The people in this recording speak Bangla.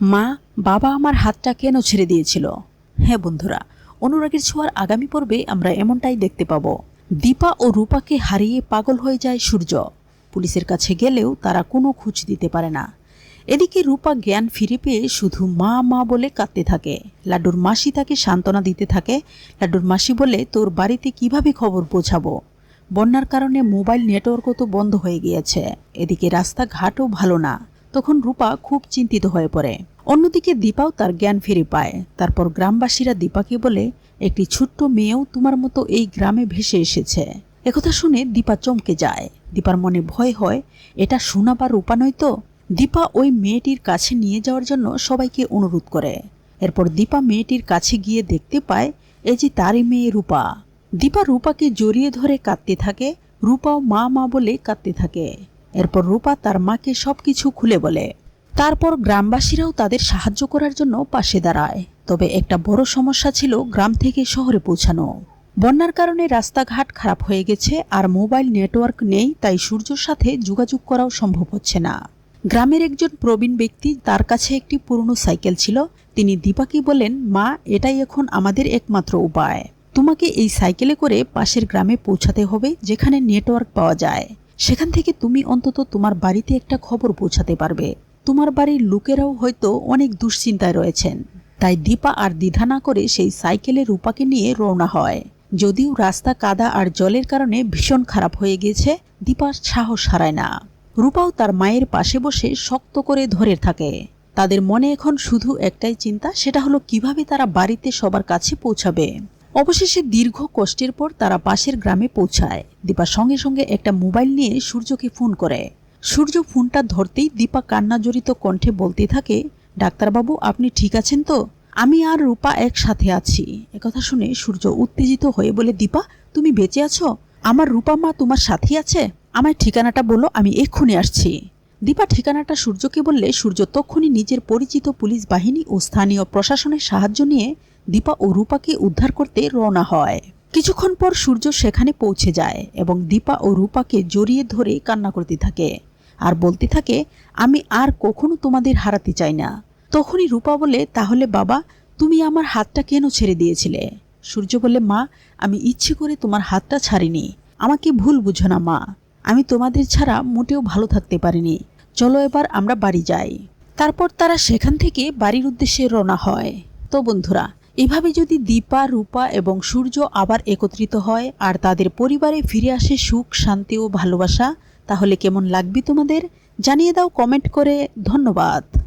মা, বাবা আমার হাতটা কেন ছেড়ে দিয়েছিল? হ্যাঁ বন্ধুরা, অনুরাগের ছোঁয়ার আগামী পর্বে আমরা এমনটাই দেখতে পাবো। দীপা ও রূপাকে হারিয়ে পাগল হয়ে যায় সূর্য। পুলিশের কাছে গেলেও তারা কোনো খোঁজ দিতে পারে না। এদিকে রূপা জ্ঞান ফিরে পেয়ে শুধু মা মা বলে কাঁদতে থাকে। লাড্ডুর মাসি তাকে সান্ত্বনা দিতে থাকে। লাড্ডুর মাসি বলে, তোর বাড়িতে কীভাবে খবর পৌঁছাবো? বন্যার কারণে মোবাইল নেটওয়ার্কও তো বন্ধ হয়ে গিয়েছে। এদিকে রাস্তাঘাটও ভালো না। তখন রূপা খুব চিন্তিত হয়ে পড়ে। অন্যদিকে দীপাও তার জ্ঞান ফিরে পায়। তারপর গ্রামবাসীরা দীপাকে বলে, একটি ছোট্ট মেয়েও তোমার মতো এই গ্রামে ভেসে এসেছে। একথা শুনে দীপা চমকে যায়। দীপার মনে ভয় হয়, এটা শোনা বা রূপা নয় তো? দীপা ওই মেয়েটির কাছে নিয়ে যাওয়ার জন্য সবাইকে অনুরোধ করে। এরপর দীপা মেয়েটির কাছে গিয়ে দেখতে পায়, এই যে তারই মেয়ে রূপা। দীপা রূপাকে জড়িয়ে ধরে কাঁদতে থাকে, রূপাও মা মা বলে কাঁদতে থাকে। এরপর রূপা তার মাকে সবকিছু খুলে বলে। তারপর গ্রামবাসীরাও তাদের সাহায্য করার জন্য পাশে দাঁড়ায়। তবে একটা বড় সমস্যা ছিল গ্রাম থেকে শহরে পৌঁছানো। বন্যার কারণে রাস্তাঘাট খারাপ হয়ে গেছে আর মোবাইল নেটওয়ার্ক নেই, তাই সূর্যর সাথে যোগাযোগ করাও সম্ভব হচ্ছে না। গ্রামের একজন প্রবীণ ব্যক্তি তার কাছে একটি পুরনো সাইকেল ছিল। তিনি দীপাকে বলেন মা, এটাই এখন আমাদের একমাত্র উপায়। তোমাকে এই সাইকেলে করে পাশের গ্রামে পৌঁছাতে হবে, যেখানে নেটওয়ার্ক পাওয়া যায়। সেখান থেকে তুমি অন্তত তোমার বাড়িতে একটা খবর পৌঁছাতে পারবে। তোমার বাড়ির লোকেরাও হয়তো অনেক দুশ্চিন্তায় রয়েছেন। তাই দীপা আর দ্বিধা না করে সেই সাইকেলে রূপাকে নিয়ে রওনা হয়। যদিও রাস্তা কাদা আর জলের কারণে ভীষণ খারাপ হয়ে গেছে দীপার সাহস হারায় না। রূপাও তার মায়ের পাশে বসে শক্ত করে ধরে থাকে। তাদের মনে এখন শুধু একটাই চিন্তা, সেটা হলো কীভাবে তারা বাড়িতে সবার কাছে পৌঁছাবে। অবশেষে দীর্ঘ কষ্টের পর তারা পাশের গ্রামে পৌঁছায়। দীপা সঙ্গে সঙ্গে একটা মোবাইল নিয়ে সূর্যকে ফোন করে। সূর্য ফোনটা ধরতেই দীপা কান্না জড়িত কণ্ঠে বলতে থাকে, ডাক্তারবাবু, আপনি ঠিক আছেন তো? আমি আর রূপা একসাথে আছি। একথা শুনে সূর্য উত্তেজিত হয়ে বলে, দীপা, তুমি বেঁচে আছো? আমার রূপা মা তোমার সাথে আছে? আমার ঠিকানাটা বলো, আমি এক্ষুনি আসছি। দীপা ঠিকানাটা সূর্যকে বললে, সূর্য তক্ষুনি নিজের পরিচিত পুলিশ বাহিনী ও স্থানীয় প্রশাসনের সাহায্য নিয়ে দীপা ও রূপাকে উদ্ধার করতে রওনা হয়। কিছুক্ষণ পর সূর্য সেখানে পৌঁছে যায় এবং দীপা ও রূপাকে জড়িয়ে ধরে কান্না করতে থাকে আর বলতে থাকে, আমি আর কখনো তোমাদের হারাতে চাই না। তখনই রূপা বলে, তাহলে বাবা, তুমি আমার হাতটা কেন ছেড়ে দিয়েছিলে? সূর্য বলে, মা, আমি ইচ্ছে করে তোমার হাতটা ছাড়িনি। আমাকে ভুল বুঝো না, মা। আমি তোমাদের ছাড়া মোটেও ভালো থাকতে পারিনি। চলো এবার আমরা বাড়ি যাই। তারপর তারা সেখান থেকে বাড়ির উদ্দেশ্যে রওনা হয়। তো বন্ধুরা এভাবে যদি দীপা, রূপা এবং সূর্য আবার একত্রিত হয় আর তাদের পরিবারে ফিরে আসে সুখ, শান্তি ও ভালোবাসা, তাহলে কেমন লাগবে তোমাদের? জানিয়ে দাও কমেন্ট করে। ধন্যবাদ।